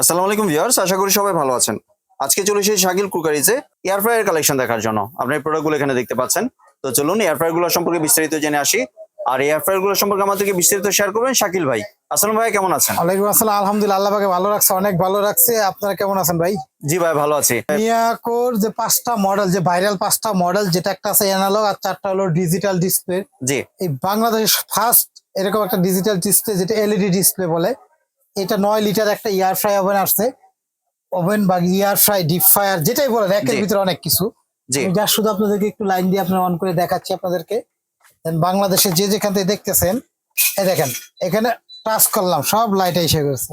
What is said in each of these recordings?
আসসালামু আলাইকুম ভিউয়ার্স আশা করি সবাই ভালো আছেন। আজকে চলে এসেছি শাকিল কুকারিজে এয়ার ফ্রায়ার কালেকশন দেখার জন্য। আপনার এই প্রোডাক্টগুলো এখানে দেখতে পাচ্ছেন। তো চলুন এয়ার ফ্রায়ারগুলো সম্পর্কে বিস্তারিত জেনে আসি। আর এয়ার ফ্রায়ারগুলো সম্পর্কে আমাদেরকে বিস্তারিত শেয়ার করবেন শাকিল ভাই। আসসালাম ভাই কেমন আছেন? ওয়ালাইকুম আসসালাম আলহামদুলিল্লাহ আল্লাহ পাকে ভালো রাখছে অনেক ভালো রাখছে। আপনারা কেমন আছেন ভাই? জি ভাই ভালো আছি। মিয়াকোর যে পাঁচটা মডেল যে ভাইরাল পাঁচটা মডেল যেটা একটা আছে অ্যানালগ আর চারটা হলো ডিজিটাল ডিসপ্লে জি। এই বাংলাদেশের ফার্স্ট এরকম একটা ডিজিটাল ডিসপ্লে যেটা এলইডি ডিসপ্লে বলে এটা নয় লিটার একটা ইয়ার ফ্রাই ওভেন আসছে। ওভেন বা ইয়ার ফ্রাই ডিপ ফ্রায়ার যেটাই বলে একের ভিতরে অনেক কিছু। যা শুধু আপনাদেরকে একটু লাইন দিয়ে আপনার অন করে দেখাচ্ছি আপনাদেরকে। বাংলাদেশে যে যেখান থেকে দেখতেছেন এই দেখেন এখানে টাচ করলাম সব লাইট এসে গেছে।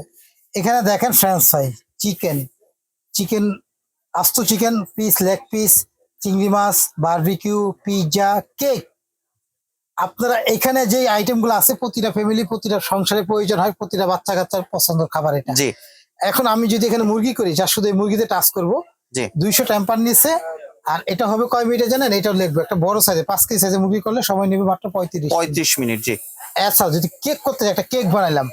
এখানে দেখেন ফ্রেঞ্চ ফ্রাই চিকেন চিকেন আস্ত চিকেন পিস লেগ পিস চিংড়ি মাছ বারবিকিউ পিৎজা কেক আপনারা এখানে যে আইটেমগুলো আছে প্রতিটা ফ্যামিলি প্রতিটা সংসারে প্রয়োজন হয় প্রতিটা বাচ্চা কাচ্চার পছন্দের খাবার এটা। জি। এখন আমি যদি এখানে মুরগি করি যা শুধু মুরগিতে টাচ করব জি। দুইশো টেম্পার নিচ্ছে আর এটা হবে কয় মিনিটে জানেন? এটাও লিখবে একটা বড় সাইজে পাঁচ কেজি সাইজে মুরগি করলে সময় নেবে মাত্র পঁয়ত্রিশ পঁয়ত্রিশ মিনিট জি। এছাড়া যদি কেক করতে একটা কেক বানাইলাম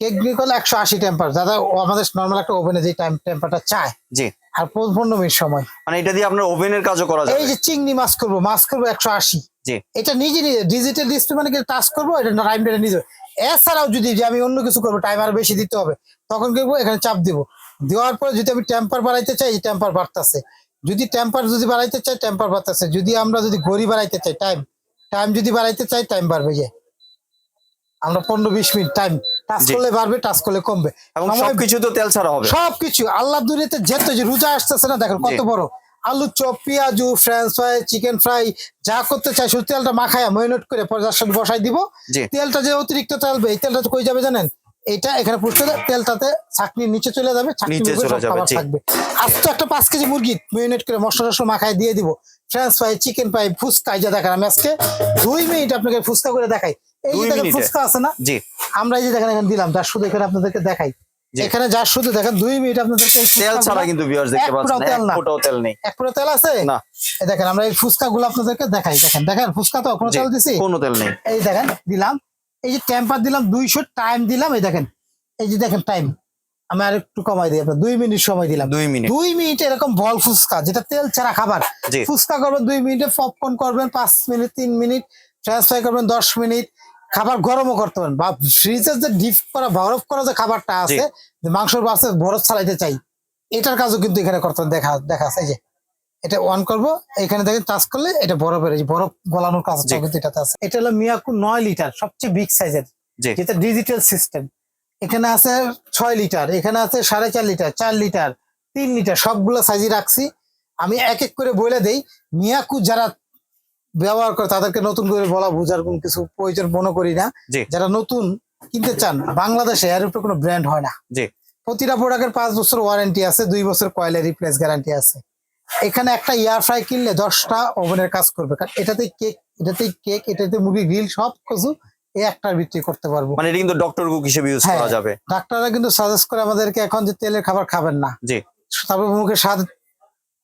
কেক বিক্রি করলে একশো আশি টেম্পার দাদা আমাদের নর্মাল একটা ওভেনে যে টাইম টেম্পারটা চায় জি। আর পনেরো মিনিট সময়। মানে এটা দিয়ে আপনার ওভেনের কাজও করা যায় এই যে চিংড়ি মাছ করব মাছ করব একশো আশি। জি। এটা নিজে নিজে ডিজিটাল ডিসপ্লে মানে টাচ করব? এটা টাইমটা নিজে। এছাড়াও যদি যে আমি অন্য কিছু করব টাইম আর বেশি দিতে হবে তখন কি এখানে চাপ দিব। দেওয়ার পরে যদি আমি টেম্পার বাড়াইতে চাই টেম্পার বাড়তেছে। যদি টেম্পার যদি বাড়াইতে চাই টেম্পার বাড়তেছে। যদি আমরা যদি ঘড়ি বাড়াইতে চাই টাইম টাইম যদি বাড়াইতে চাই টাইম বাড়বে যে আমরা পনেরো বিশ মিনিট টাইম টাচ করলে বাড়বে টাচ করলে কমবে। এবং সবকিছু তো তেল ছাড়া হবে। সবকিছু। আল্লাহ দুনিয়াতে যেত যে রোজা আসতেছে না দেখেন কত বড়। আলু চপ পেঁয়াজু ফ্রেঞ্চ ফ্রাই চিকেন ফ্রাই যা করতে চাই শুধু তেলটা মাখায়া মেরিনেট করে পরে তার সাথে বসাই দিব তেলটা যে অতিরিক্ত তেল এই তেলটা তো কই যাবে জানেন? এটা এখানে পুষতে তেলটাতে চাকনির নিচে চলে যাবে চাকনির নিচে উপরে চলে যাবে, খাবার থাকবে। আস্ত একটা পাঁচ কেজি মুরগি মেরিনেট করে মশলা টসলা মাখায় দিয়ে দিব। French fry chicken fry fuchka যে দেখেন আমি আজকে। দুই মিনিট আপনাকে ফুচকা করে দেখাই। এই যে ফুচকা আছে না? জি। আমরা এই যে দেখেন এখানে দিলাম তার শুধু এখানে আপনাদেরকে দেখাই। এখানে যা শুধু দেখেন দুই মিনিট আপনাদেরকে তেল ছাড়া কিন্তু ভিউয়ার্স দেখতে পাচ্ছেন তেল না। ফোঁটাও তেল নেই। এক পুরো তেল আছে? না। এই দেখেন আমরা এই ফুচকা গুলো আপনাদেরকে দেখাই। দেখেন দেখেন ফুচকা তো কোনো তেল দিছি? কোনো তেল নেই। এই দেখেন দিলাম। এই যে টেম্পার দিলাম দুইশো টাইম দিলাম এই দেখেন। এই যে দেখেন টাইম আমি আর একটু কমাই দিই আপনার দুই মিনিট সময় দিলাম। দুই মিনিট। দুই মিনিট এরকম বল ফুচকা যেটা তেল ছাড়া খাবার। ফুচকা করবেন দুই মিনিটে পপকর্ন করবেন পাঁচ মিনিট তিন মিনিট ফ্রেঞ্চ ফ্রাই করবেন দশ মিনিট খাবার গরমও করতে পারেন। বা ফ্রিজের যে ডিপ করা বরফ করা যে খাবারটা আছে যে মাংসর বাসে বরফ ছাড়াইতে চাই এটার কাজও কিন্তু এখানে করতে দেখা দেখা আছে যে এটা অন করব এখানে দেখেন টাচ করলে এটা বরফের বরফ গলানোর কাজ কিন্তু এটাতে আছে। এটা হলো মিয়াকু নয় লিটার সবচেয়ে বিগ সাইজের যেটা ডিজিটাল সিস্টেম এখানে আছে ছয় লিটার এখানে আছে সাড়ে চার লিটার চার লিটার তিন লিটার সবগুলো সাইজে রাখছি। আমি এক এক করে বলে দেই মিয়াকু যারা ব্যবহার করে তাদেরকে নতুন করে বলা বোঝার কোন কিছু প্রয়োজন মনে করি না। যারা নতুন কিনতে চান বাংলাদেশে এর উপরে কোনো ব্র্যান্ড হয় না। প্রতিটা প্রোডাক্টের পাঁচ বছর ওয়ারেন্টি আছে দুই বছর কয়েলের রিপ্লেস গ্যারান্টি আছে। এখানে একটা ইয়ার ফ্রাই কিনলে দশটা ওভেনের কাজ করবে। কারণ এটাতে কেক এটাতে কেক এটাতে মুরগি গ্রিল সব কিছু এই একটার ভিত্তি করতে পারব। মানে এটা কিন্তু ডক্টর কুক হিসেবে ইউজ হ্যাঁ। করা যাবে ডাক্তাররা কিন্তু সাজেস্ট করে আমাদেরকে এখন যে তেলের খাবার খাবেন না। জি। তারপর মুখের স্বাদ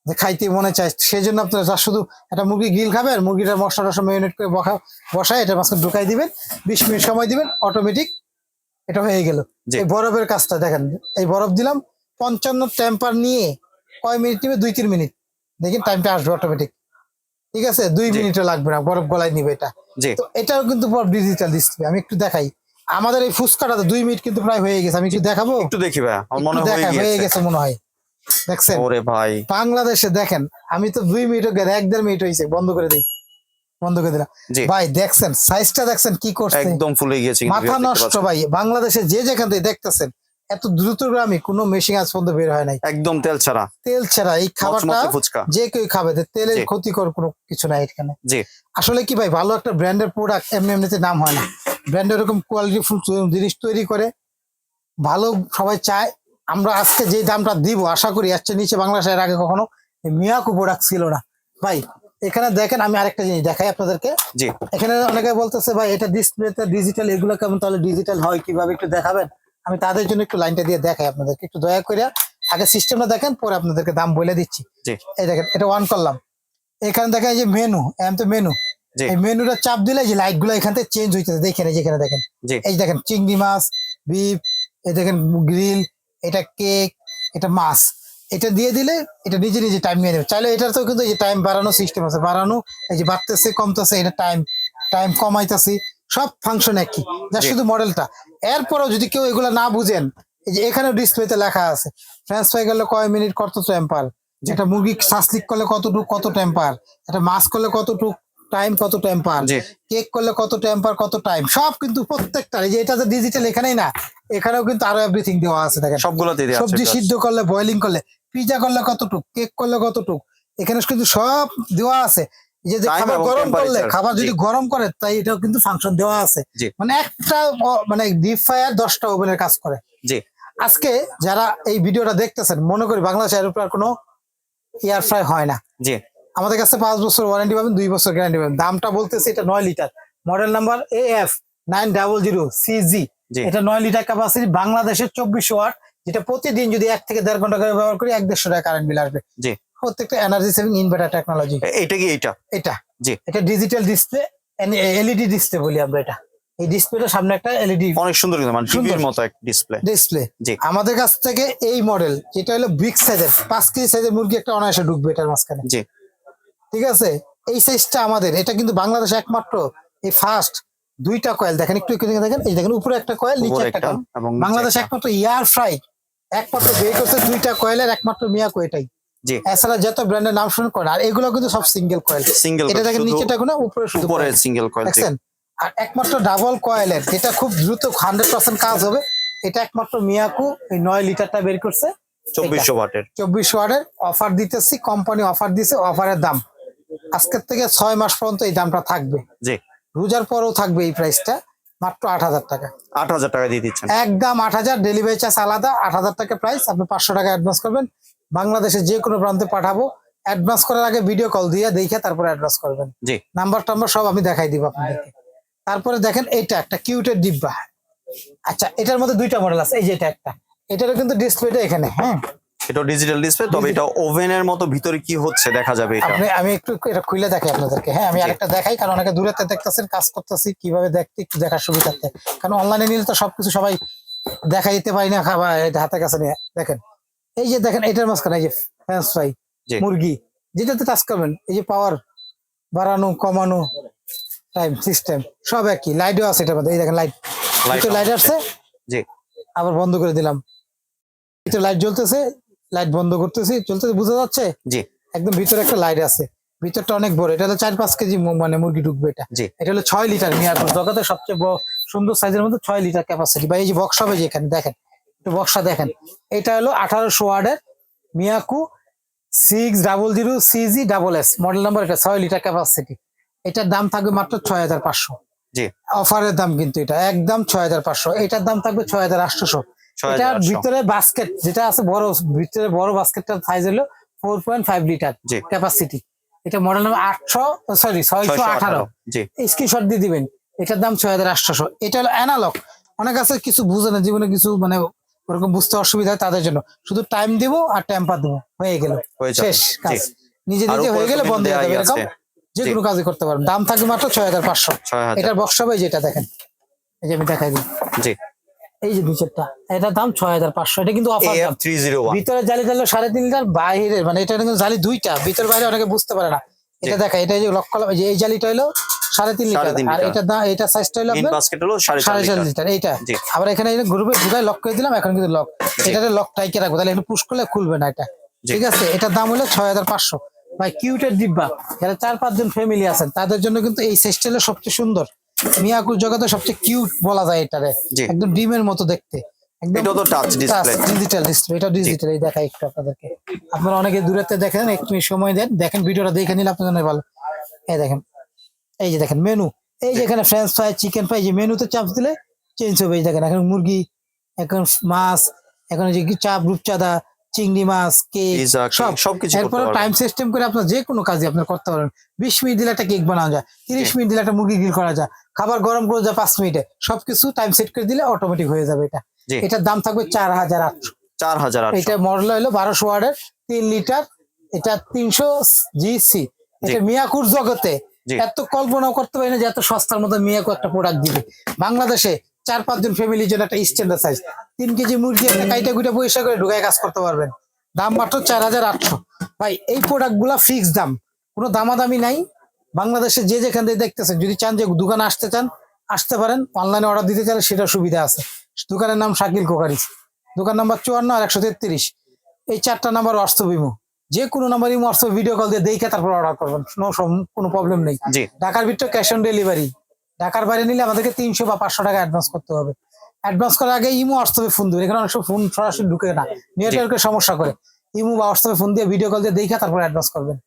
যে খাইতে মনে চায় সেই জন্য আপনারা যা শুধু একটা মুরগি গিল খাবেন মুরগিটা মশলা টসলা মেরিনেট করে বসা বসায় এটা মাঝখানে ঢুকাই দিবেন বিশ মিনিট সময় দিবেন অটোমেটিক এটা হয়ে গেল। এই বরফের কাজটা দেখেন এই বরফ দিলাম পঞ্চান্ন টেম্পার নিয়ে কয় মিনিট নিবে? দুই তিন মিনিট। দেখেন টাইমটা আসবে অটোমেটিক ঠিক আছে? দুই। মিনিটও লাগবে না বরফ গলায় নিবে এটা। তো এটাও কিন্তু ডিজিটাল ডিসপ্লে আমি একটু দেখাই। আমাদের এই ফুচকাটা দুই মিনিট কিন্তু প্রায় হয়ে গেছে আমি একটু দেখাবো? একটু দেখি ভাই মনে হয় গেছে মনে হয়। দেখছেন? ওরে ভাই। বাংলাদেশে দেখেন আমি তো দুই মিনিট এক দেড় মিনিট হয়েছে বন্ধ করে দিই। বন্ধ করে দিলাম। ভাই দেখছেন সাইজটা দেখছেন কি করছে? একদম ফুলে গিয়েছে মাথা নষ্ট ভাই বাংলাদেশে যে যেখান থেকে দেখতেছেন এত দ্রুত দ্রুতগ্রামী কোনো মেশিন আজ পর্যন্ত বের হয় নাই। একদম তেল ছাড়া। তেল ছাড়া এই খাবারটা যে কেউ খাবে তেলের। ক্ষতিকর কোনো কিছু নাই এখানে। জি। আসলে কি ভাই ভালো একটা ব্র্যান্ডের প্রোডাক্ট এমনি এমনিতে নাম হয় না। ব্র্যান্ড এরকম কোয়ালিটি ফুল জিনিস তৈরি করে ভালো সবাই চায় আমরা আজকে যে দামটা দিব আশা করি আসছে নিচে বাংলাদেশের আগে কখনো মিয়াকু প্রোডাক্ট ছিল না। ভাই এখানে দেখেন আমি আরেকটা জিনিস দেখাই আপনাদেরকে। জি। এখানে অনেকে বলতেছে ভাই এটা ডিসপ্লেতে ডিজিটাল এগুলো কেমন? তাহলে ডিজিটাল হয় কীভাবে? একটু দেখাবেন? আমি তাদের জন্য একটু লাইনটা দিয়ে দেখাই আপনাদেরকে। একটু দয়া করে আগে সিস্টেমটা দেখেন পরে আপনাদেরকে দাম বলে দিচ্ছি। জি। এই দেখেন এটা অন করলাম। এখানে দেখেন এই যে মেনু এম তো মেনু এই মেনুটা চাপ দিলে যে লাইটগুলো এখান থেকে চেঞ্জ হইতেছে। দেখেন এই যেখানে দেখেন। জি। এই দেখেন চিংড়ি মাছ বিফ এই দেখেন গ্রিল এটা কেক এটা মাছ। এটা দিয়ে দিলে এটা নিজে নিজে টাইম নিয়ে নেবে। চাইলে এটার তো কিন্তু এই যে টাইম বাড়ানো সিস্টেম আছে। বাড়ানো এই যে বাড়তেছে কমতেছে এটা টাইম টাইম কমাইতেছি সব ফাংশন একই। যা। শুধু মডেলটা এরপরও যদি কেউ এগুলো না বুঝেন এই যে এখানেও ডিসপ্লেতে লেখা আছে ফ্রেন্স ফ্রাই গেলে কয় মিনিট কত টেম্পার যেটা মুরগি সাসলিক করলে কতটুকু কত টেম্পার এটা মাছ করলে কতটুকু? টাইম কত টেম্পার কেক করলে কত টেম্পার কত টাইম সব কিন্তু প্রত্যেকটা এই যে এটা যে ডিজিটাল এখানেই না এখানেও কিন্তু আরও এভরিথিং দেওয়া আছে দেখেন। সবগুলোতে সবজি সিদ্ধ করলে বয়লিং করলে পিজা করলে কতটুক কেক করলে কতটুক এখানে কিন্তু সব দেওয়া আছে। যে যে খাবার গরম করলে খাবার যদি গরম করে তাই এটাও কিন্তু ফাংশন দেওয়া আছে। মানে একটা মানে ডিপ ফায়ার দশটা ওভেনের কাজ করে। জি। আজকে যারা এই ভিডিওটা দেখতেছেন মনে করি বাংলাদেশ এরোপ্লেন কোনো এয়ার ফ্রাই হয় না। জি। আমাদের কাছে পাঁচ বছর ওয়ারেন্টি পাবেন দুই বছর গ্যারান্টি পাবেন। দামটা বলতেছে এটা নয় litre model number A F nine double zero CG এটা নয় লিটার ক্যাপাসিটি বাংলাদেশের চব্বিশ ওয়াট যেটা প্রতিদিন যদি এক থেকে দেড় ঘণ্টা করে ব্যবহার করি এক দেড়শো টাকা কারেন্ট বিল আসবে। জি। প্রত্যেকটা এনার্জি সেভিং ইনভার্টার টেকনোলজি এটা কি এটা এটা। জি। এটা ডিজিটাল ডিসপ্লে এলইডি ডিসপ্লে বলি আমরা এটা। এই ডিসপ্লেটা সামনে একটা এলইডি অনেক সুন্দর কিন্তু মানে টিভির মতো এক ডিসপ্লে ডিসপ্লে জি। আমাদের কাছ থেকে এই মডেল যেটা হলো বিগ সাইজের পাঁচ কেজি সাইজের মুরগি একটা অনায়াসে ঢুকবে এটার মাঝখানে। জি। ঠিক আছে? এই সাইজটা আমাদের। এটা কিন্তু বাংলাদেশে একমাত্র এই ফার্স্ট দুইটা কয়েল দেখেন একটু একটু দেখেন এই দেখেন উপরে একটা কয়েল নিচে একটা কয়েল এবং বাংলাদেশ একমাত্র ইয়ার ফ্রাই একমাত্র বের করছে দুইটা কয়েলের একমাত্র মিয়াকো এটাই। জি। এছাড়া যত ব্র্যান্ডের নাম শুনে করেন আর এগুলো কিন্তু সব সিঙ্গেল কয়েল সিঙ্গেল এটা দেখেন নিচেটা কোনো উপরে শুধু উপরে সিঙ্গেল কয়েল দেখছেন? আর একমাত্র ডাবল কয়েলের যেটা খুব দ্রুত হান্ড্রেড পার্সেন্ট কাজ হবে। এটা একমাত্র মিয়াকু এই নয় লিটারটা বের করছে। চব্বিশশো ওয়াটের। চব্বিশ ওয়ার্ডের অফার দিতেছি কোম্পানি অফার দিছে অফারের দাম। আজকের থেকে ছয় মাস পর্যন্ত এই দামটা থাকবে। জি। রোজার পরেও থাকবে এই প্রাইসটা মাত্র আট হাজার টাকা। আট হাজার টাকা দিয়ে দিচ্ছেন। একদম আট হাজার ডেলিভারি চার্জ আলাদা আট হাজার টাকা প্রাইস আপনি পাঁচশো টাকা অ্যাডভান্স করবেন। বাংলাদেশের যে কোনো প্রান্তে পাঠাবো। অ্যাডভান্স করার আগে ভিডিও কল দিয়ে দেখে তারপরে অ্যাডভান্স করবেন। জি। নাম্বার টাম্বার সব আমি দেখাই দিব আপনাদেরকে। তারপরে দেখেন এইটা একটা কিউটের ডিব্বা। আচ্ছা এটার মধ্যে দুইটা মডেল আছে। এই যে এটা একটা। এটারও কিন্তু ডিসপ্লেটা এখানে হ্যাঁ? এটা ডিজিটাল ডিসপ্লে তবে এটা ওভেনের মতো ভিতরে কি হচ্ছে দেখা যাবে এটা? আপনি আমি একটু এটা খুলে দেখাই আপনাদেরকে। হ্যাঁ আমি আরেকটা দেখাই কারণ অনেকে দূরে দেখতেছেন কাজ করতেছি কীভাবে দেখতে একটু দেখার সুবিধার্থে কারণ অনলাইনে নিলে তো সবকিছু সবাই দেখা দিতে পারি না খাবার এটা হাতের কাছে নিয়ে দেখেন। এই যে দেখেন এটার মাঝখানে এই যে ফ্রেঞ্চ ফ্রাই মুরগি যেটাতে টাচ করবেন এই যে পাওয়ার বাড়ানো কমানো টাইম সিস্টেম সব একই। লাইটও আছে এটার মধ্যে এই দেখেন লাইট লাইট আছে। জি। আবার বন্ধ করে দিলাম। এটা লাইট জ্বলতেছে লাইট বন্ধ করতেছি চলতেছে বোঝা যাচ্ছে? জি। একদম ভিতরে একটা লাইট আছে। ভিতরটা অনেক বড় এটা হলো চার পাঁচ কেজি মানে মুরগি ঢুকবে এটা। এটা হলো ছয় লিটার মিয়াকুর জগতের সবচেয়ে বড় সুন্দর সাইজের মধ্যে ছয় লিটার ক্যাপাসিটি বা এই যে বক্স হবে যেখানে দেখেন একটু বক্সটা দেখেন। এটা হলো আঠারোশো ওয়ার্ডের Miyako six double zero CG double S model number এটা ছয় লিটার ক্যাপাসিটি এটার দাম থাকবে মাত্র ছয় হাজার পাঁচশো। জি। অফারের দাম কিন্তু এটা একদম ছয় হাজার পাঁচশো। এটার দাম থাকবে ছয় হাজার আটশোশো। আটশো। ভিতরে বাস্কেট যেটা আছে বড় ভিতরে বড় বাস্কেটটার সাইজ হলো four point five litre capacity এটা মডেল নাম্বার আটশো সরি ছয়শো আঠারো স্ক্রিনশট দিয়ে দিবেন। এটার দাম ছয় হাজার আটশোশো এটা হলো অ্যানালগ অনেক আছে কিছু বুঝে না জীবনে কিছু মানে ওরকম বুঝতে অসুবিধা হয় তাদের জন্য। শুধু টাইম দিব আর টেম্পার দেবো। হয়ে গেল। শেষ কাজ। নিজে নিজে হয়ে গেলে বন্ধ হয়ে যাবে এরকম। যে কোনো কাজই করতে পারবেন দাম থাকবে মাত্র ছয় হাজার পাঁচশো। এটার বক্স হবে যেটা দেখেন। এই যে আমি দেখাই দিই। জি। এই যে নিচেরটা এটার দাম ছয় হাজার পাঁচশো এটা কিন্তু অফার ভিতরে জালি জালি সাড়ে তিন লিটার বাইরে মানে এটা কিন্তু জালি দুইটা ভিতর বাইরে অনেকে বুঝতে পারে না। এটা দেখা এটা যে লক্ষ এই যে এই জালিটা হলো সাড়ে তিন লিটার আর এটা দাম সাইজটা হলো সাড়ে চার লিটার। এইটা। আবার এখানে গ্রুপে লক করে দিলাম এখন কিন্তু লক এটাতে লক টাইকে রাখব তাহলে একটু পুশ করলে খুলবে না এটা। ঠিক আছে? এটার দাম হলো ছয় হাজার পাঁচশো। ভাই কিউটের ডিব্বা যারা চার পাঁচজন ফ্যামিলি আছেন তাদের জন্য কিন্তু এই সাইজটা হলো সবচেয়ে সুন্দর। মিয়াকুর জগতে সবচেয়ে কিউট বলা যায় এটারে। একদম ডিমের মতো দেখতে। একদম এটাও তো টাচ ডিসপ্লে ডিজিটাল ডিসপ্লে এটা ডিজিটাল এই দেখাই একটু আপনাদেরকে। আপনারা অনেকে দূরেতে দেখেন একটু সময় দেন। দেখেন ভিডিওটা দেখে নিলে আপনাদের ভালো। এই দেখেন এই যে দেখেন মেনু এই যে এখানে ফ্রেঞ্চ ফ্রাই চিকেন ফ্রাই যে মেনুতে চাপ দিলে চেঞ্জ হবে। এই দেখেন এখন মুরগি এখন মাছ এখন যে কি চাপ রূপচাঁদা চিংড়ি মাছ কেক সব। সবকিছু এরপরে টাইম সিস্টেম করে আপনার যে কোনো কাজই আপনার করতে পারেন বিশ মিনিট দিলে একটা কেক বানানো যায় তিরিশ মিনিট দিলে একটা মুরগি গ্রিল করা যায় খাবার গরম করে যায় পাঁচ মিনিটে। সবকিছু টাইম সেট করে দিলে অটোমেটিক হয়ে যাবে এটা। এটার দাম থাকবে চার হাজার আটশো চার হাজার এটা মডেল হলো বারোশো ওয়ার্ডের তিন লিটার এটা তিনশো জিসি। এটা মিয়াকুর জগতে। এত কল্পনাও করতে পারি না যে এত সস্তার মধ্যে মিয়াকু একটা প্রোডাক্ট দিবে। বাংলাদেশে চার পাঁচজন ফ্যামিলির জন্য একটা স্ট্যান্ডার্ড সাইজ তিন কেজি মুরগি একটা কাইটা কুইটা পয়সা করে ঢুকায় কাজ করতে পারবেন। দাম মাত্র চার হাজার আটশো। ভাই এই প্রোডাক্টগুলা ফিক্স দাম। কোনো দামাদামি নাই। বাংলাদেশে যে যেখান থেকে দেখতেছেন যদি চান যে দোকানে আসতে চান আসতে পারেন। অনলাইনে অর্ডার দিতে চাইলে সেটা সুবিধা আছে। দোকানের নাম শাকিল কোকারিস। দোকান নাম্বার চুয়ান্ন আর একশো তেত্রিশ। এই চারটা নাম্বার হোয়াটসঅ্যাপ ইমো। যে কোনো number imo WhatsApp video call দিয়ে দেখে তারপর অর্ডার করবেন। কোনো প্রবলেম নেই। ঢাকার ভিতরে ক্যাশ অন ডেলিভারি ঢাকার বাইরে নিলে আমাদেরকে তিনশো বা পাঁচশো টাকা অ্যাডভান্স করতে হবে। অ্যাডভান্স করার আগে ইমো হোয়াটসঅ্যাপে ফোন দেবে এখানে অনেক সময় ফোন সরাসরি ঢুকে না। নেটওয়ার্কের সমস্যা করে। ইমো বা হোয়াটসঅ্যাপে ফোন দিয়ে ভিডিও কল দিয়ে দেখে তারপর অ্যাডভান্স করবেন।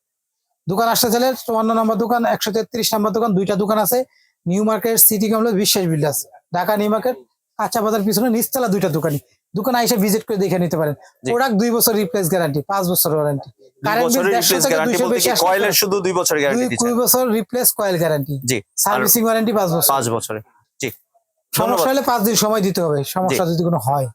দোকান আসতে চাইলে চুয়ান্ন নম্বর দোকান একশো তেত্রিশ নম্বর দোকান দুইটা দোকান আছে। New market city complex Biswas builders Dhaka new market কাঁচা বাজার পিছনে নিচতলা দুইটা দোকানই। দোকান এসে ভিজিট করে দেখে নিতে পারেন। প্রোডাক্ট দুই বছর রিপ্লেস গ্যারান্টি পাঁচ বছর ওয়ারেন্টি রিপ্লেস থেকে গ্যারান্টি দুইশো বলতে বেশি কি আসলে কয়েলের শুধু দুই বছর গ্যারান্টি দুই বছর রিপ্লেস কয়েল গ্যারান্টি জি সার্ভিসিং ওয়ারেন্টি পাঁচ বছর। পাঁচ বছরে। জি সমস্যা হলে পাঁচ দিন সময় দিতে হবে। সমস্যা যদি কোনো হয়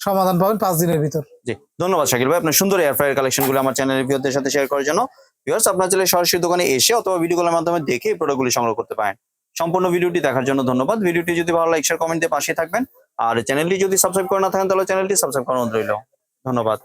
সমাধান পাবেন পাঁচ দিনের ভিতর। জি ধন্যবাদ শাকিল ভাই। আপনার সুন্দর এয়ার ফ্রায়ার কালেকশন আমার চ্যানেলের ভিউদের সাথে শেয়ার করার জন্য। ভিউয়ার্স আপনার চাইলে সরাসরি দোকানে এসে অথবা ভিডিও কলের মাধ্যমে দেখে এই প্রোডাক্টগুলি সংগ্রহ করতে পারেন। সম্পূর্ণ ভিডিওটি দেখার জন্য ধন্যবাদ। ভিডিওটি যদি ভালো শেয়ার কমেন্ট দিয়ে পাশে থাকবেন। আর চ্যানেলটি যদি সাবস্ক্রাইব করে না থাকেন তাহলে চ্যানেলটি সাবস্ক্রাইব করানো রইল। ধন্যবাদ।